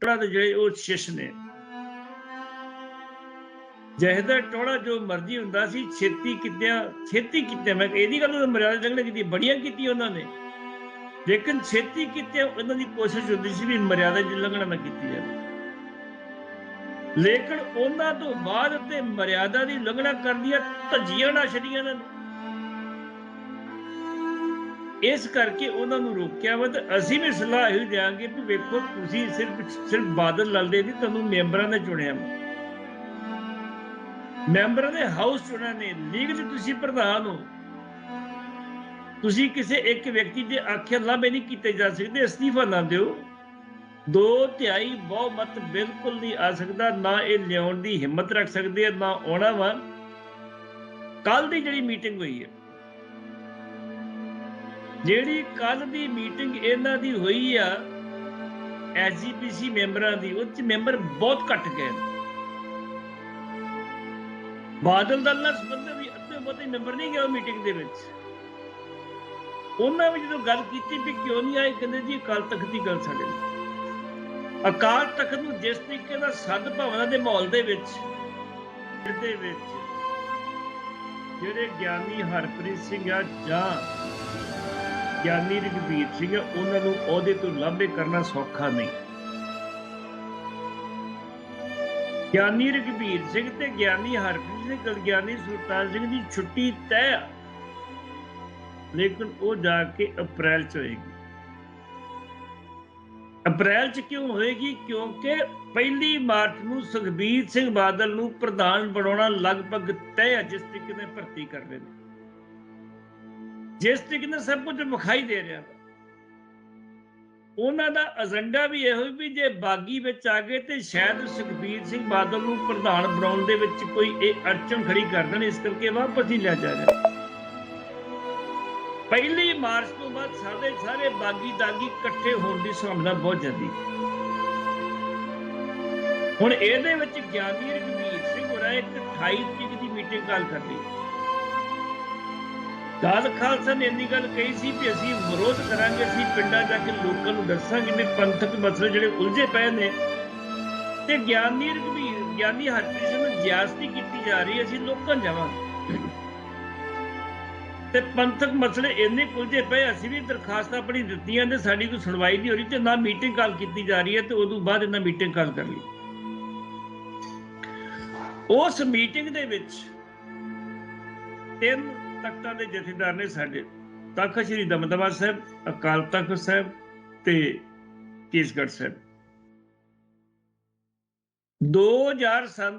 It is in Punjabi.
ਟੋੜਾ ਦੇ ਜਿਹੜੇ ਉਹ ਸ਼ਿਸ਼ ਨੇ। ਜਹਦਾ ਟੋੜਾ ਜੋ ਮਰਜ਼ੀ ਹੁੰਦਾ ਸੀ, ਛੇਤੀ ਕਿਤਿਆਂ, ਛੇਤੀ ਕਿਤੇ ਮੈਂ ਇਹਦੀ ਗੱਲ ਤਾਂ ਮਰਿਆਦਾ ਜੰਗਲੇ ਕੀਤੀ, ਬੜੀਆਂ ਕੀਤੀ ਉਹਨਾਂ ਨੇ। ਲੇਕਿਨ ਛੇਤੀ ਕਿਤੇ ਉਹਨਾਂ ਦੀ ਕੋਸ਼ਿਸ਼ ਹੁੰਦੀ ਸੀ ਵੀ ਮਰਿਆਦਾ ਦੀ ਲੰਘਣਾ ਨਾ ਕੀਤੀ ਜਾਵੇ। ਲੇਕਿਨ ਉਹਨਾਂ ਤੋਂ ਬਾਅਦ ਤੇ ਮਰਿਆਦਾ ਦੀ ਲੰਘਣਾ ਕਰਦੀਆਂ ਧੱਜੀਆਂ ਨਾ ਛੜੀਆਂ ਨੇ। ਇਸ ਕਰਕੇ ਉਹਨਾਂ ਨੂੰ ਰੋਕਿਆ ਵਾ ਤੇ ਅਸੀਂ ਵੀ ਸਲਾਹ ਇਹ ਦਿਆਂਗੇ ਕਿ ਵੇਖੋ ਤੁਸੀਂ ਸਿਰਫ ਸਿਰਫ ਬਾਦਲ ਲਲਦੇ ਨਹੀਂ, ਤੁਹਾਨੂੰ ਮੈਂਬਰਾਂ ਨੇ ਚੁਣਿਆ ਮੈਂਬਰਾਂ ਨੇ ਹਾਊਸ ਚੁਣਿਆ ਨੇ ਲੀਗ ਤੁਸੀਂ ਪ੍ਰਧਾਨ ਹੋ। ਤੁਸੀਂ ਕਿਸੇ ਇੱਕ ਵਿਅਕਤੀ ਦੇ ਆਖਿਆ ਲਾਭੇ ਨਹੀਂ ਕੀਤੇ ਜਾ ਸਕਦੇ, ਅਸਤੀਫਾ ਨਾ ਦਿਓ। ਦੋ ਤਿਹਾਈ ਬਹੁਮਤ ਬਿਲਕੁਲ ਨਹੀਂ ਆ ਸਕਦਾ, ਨਾ ਇਹ ਲਿਆਉਣ ਦੀ ਹਿੰਮਤ ਰੱਖ ਸਕਦੇ ਨਾ ਆਉਣਾ ਵਾ। ਕੱਲ ਦੀ ਜਿਹੜੀ ਮੀਟਿੰਗ ਹੋਈ ਹੈ ਜਿਹੜੀ ਕੱਲ ਦੀ ਮੀਟਿੰਗ ਇਹਨਾਂ ਦੀ ਹੋਈ ਆ ਐਸਜੀਪੀਸੀ ਮੈਂਬਰਾਂ ਦੀ, ਉਹ ਚ ਮੈਂਬਰ ਬਹੁਤ ਘਟ ਗਏ ਨੇ। ਬਾਦਲ ਦਲ ਨਾਲ ਸੰਬੰਧਿਤ ਵੀ ਅੱਧੇ ਬਹੁਤੇ ਮੈਂਬਰ ਨਹੀਂ ਗਏ ਉਹ ਮੀਟਿੰਗ ਦੇ ਵਿੱਚ ਉਹਨਾਂ ਵੀ ਜਦੋਂ ਗੱਲ ਕੀਤੀ ਵੀ ਕਿਉਂ ਨਹੀਂ ਆਏ, ਕਹਿੰਦੇ ਜੀ ਅਕਾਲ ਤਖਤ ਦੀ ਗੱਲ ਸਾਡੇ ਅਕਾਲ ਤਖਤ ਨੂੰ ਜਿਸ ਤਰੀਕੇ ਦਾ ਸੱਦ ਭਾਵਨਾ ਦੇ ਮਾਹੌਲ ਦੇ ਵਿੱਚ ਦੇ ਵਿੱਚ, ਜਿਹੜੇ ਗਿਆਨੀ ਹਰਪ੍ਰੀਤ ਸਿੰਘ ਆ ਜਾਂ ਗਿਆਨੀ ਰਘਬੀਰ ਸਿੰਘ, ਉਹਨਾਂ ਨੂੰ ਅਹੁਦੇ ਤੋਂ ਲਾਂਭੇ ਕਰਨਾ ਸੌਖਾ ਨਹੀਂ। ਗਿਆਨੀ ਰਘਬੀਰ ਸਿੰਘ ਤੇ ਗਿਆਨੀ ਹਰਪ੍ਰੀਤ ਸਿੰਘ ਗਲ ਸੁਲਤਾਨ ਸਿੰਘ ਦੀ ਛੁੱਟੀ ਤੈਅ ਲੇਕਿਨ ਉਹ ਜਾ ਕੇ ਅਪ੍ਰੈਲ ਚ ਹੋਏਗੀ। ਅਪ੍ਰੈਲ ਚ ਕਿਉਂ ਹੋਏਗੀ? ਕਿਉਂਕਿ ਪਹਿਲੀ ਮਾਰਚ ਨੂੰ ਸੁਖਬੀਰ ਸਿੰਘ ਬਾਦਲ ਨੂੰ ਪ੍ਰਧਾਨ ਬਣਾਉਣਾ ਲਗਭਗ ਤੈਅ ਹੈ ਜਿਸ ਤਰੀਕੇ ਨਾਲ ਭਰਤੀ ਕਰ ਰਹੇ ਨੇ। ਜਿਸ ਤਰੀਕੇ ਨਾਲ ਸਭ ਕੁਝ ਵਿਖਾਈ ਦੇ ਰਿਹਾ ਉਹਨਾਂ ਦਾ ਏਜੰਡਾ ਵੀ ਇਹੋ ਵੀ ਜੇ ਬਾਗੀ ਵਿੱਚ ਆ ਗਏ ਤੇ ਸ਼ਾਇਦ ਸੁਖਬੀਰ ਸਿੰਘ ਬਾਦਲ ਨੂੰ ਪ੍ਰਧਾਨ ਬਣਾਉਣ ਦੇ ਵਿੱਚ ਕੋਈ ਇਹ ਅੜਚਨ ਖੜੀ ਕਰ ਦੇਣ, ਇਸ ਕਰਕੇ ਵਾਪਸ ਹੀ ਲਿਆ ਜਾ ਰਿਹਾ। ਪਹਿਲੀ ਮਾਰਚ ਤੋਂ ਬਾਅਦ ਸਾਡੇ ਸਾਰੇ ਬਾਗੀ ਦਾਗੀ ਇਕੱਠੇ ਹੋਣ ਦੀ ਸੰਭਾਵਨਾ ਬਹੁਤ ਜ਼ਿਆਦੀ। ਹੁਣ ਇਹਦੇ ਵਿੱਚ ਗਿਆਨੀ ਰਘਵੀਰ ਸਿੰਘ ਹੋਰਾਂ ਇੱਕ 28 ਤਰੀਕ ਦੀ ਮੀਟਿੰਗ ਕਾਲ ਕਰ ਲਈ ਦਾਦ ਖਾਲਸਾ ਨੇ ਇੰਨੀ ਗੱਲ ਕਹੀ ਸੀ ਕਿ ਅਸੀਂ ਵਿਰੋਧ ਕਰਾਂਗੇ, ਅਸੀਂ ਪਿੰਡਾਂ ਜਾ ਕੇ ਲੋਕਾਂ ਨੂੰ ਦੱਸਾਂਗੇ ਵੀ ਪੰਥਕ ਮਸਲੇ ਜਿਹੜੇ ਉਲਝੇ ਪਏ ਨੇ। ਤੇ ਗਿਆਨੀ ਰਘਵੀਰ ਗਿਆਨੀ ਹਰਪ੍ਰੀਤ ਸਿੰਘ ਜਿਆਸਤੀ ਕੀਤੀ ਜਾ ਰਹੀ ਅਸੀਂ ਲੋਕਾਂ ਜਾਵਾਂਗੇ। ਤੇ ਪੰਥਕ ਮਸਲੇ ਇੰਨੇ ਕੁਲਝੇ ਪਏ, ਅਸੀਂ ਵੀ ਦਰਖਾਸਤਾਂ ਆਪਣੀ ਦਿੱਤੀਆਂ ਤੇ ਸਾਡੀ ਕੋਈ ਸੁਣਵਾਈ ਨਹੀਂ ਹੋ ਰਹੀ ਤੇ ਨਾ ਮੀਟਿੰਗ ਕਾਲ ਕੀਤੀ ਜਾ ਰਹੀ ਹੈ ਤੇ ਉਦੋਂ ਬਾਅਦ ਇਹਨਾਂ ਮੀਟਿੰਗ ਕਾਲ ਕਰ ਲਈ। ਉਸ ਮੀਟਿੰਗ ਦੇ ਵਿੱਚ ਤਿੰਨ ਤਖਤਾਂ ਦੇ ਜਥੇਦਾਰ ਨੇ ਸਾਡੇ ਤਖਤ ਸ੍ਰੀ ਦਮਦਮਾ ਸਾਹਿਬ, ਅਕਾਲ ਤਖਤ ਸਾਹਿਬ ਤੇ ਕੇਸਗੜ੍ਹ ਸਾਹਿਬ। 2007 ਦੇ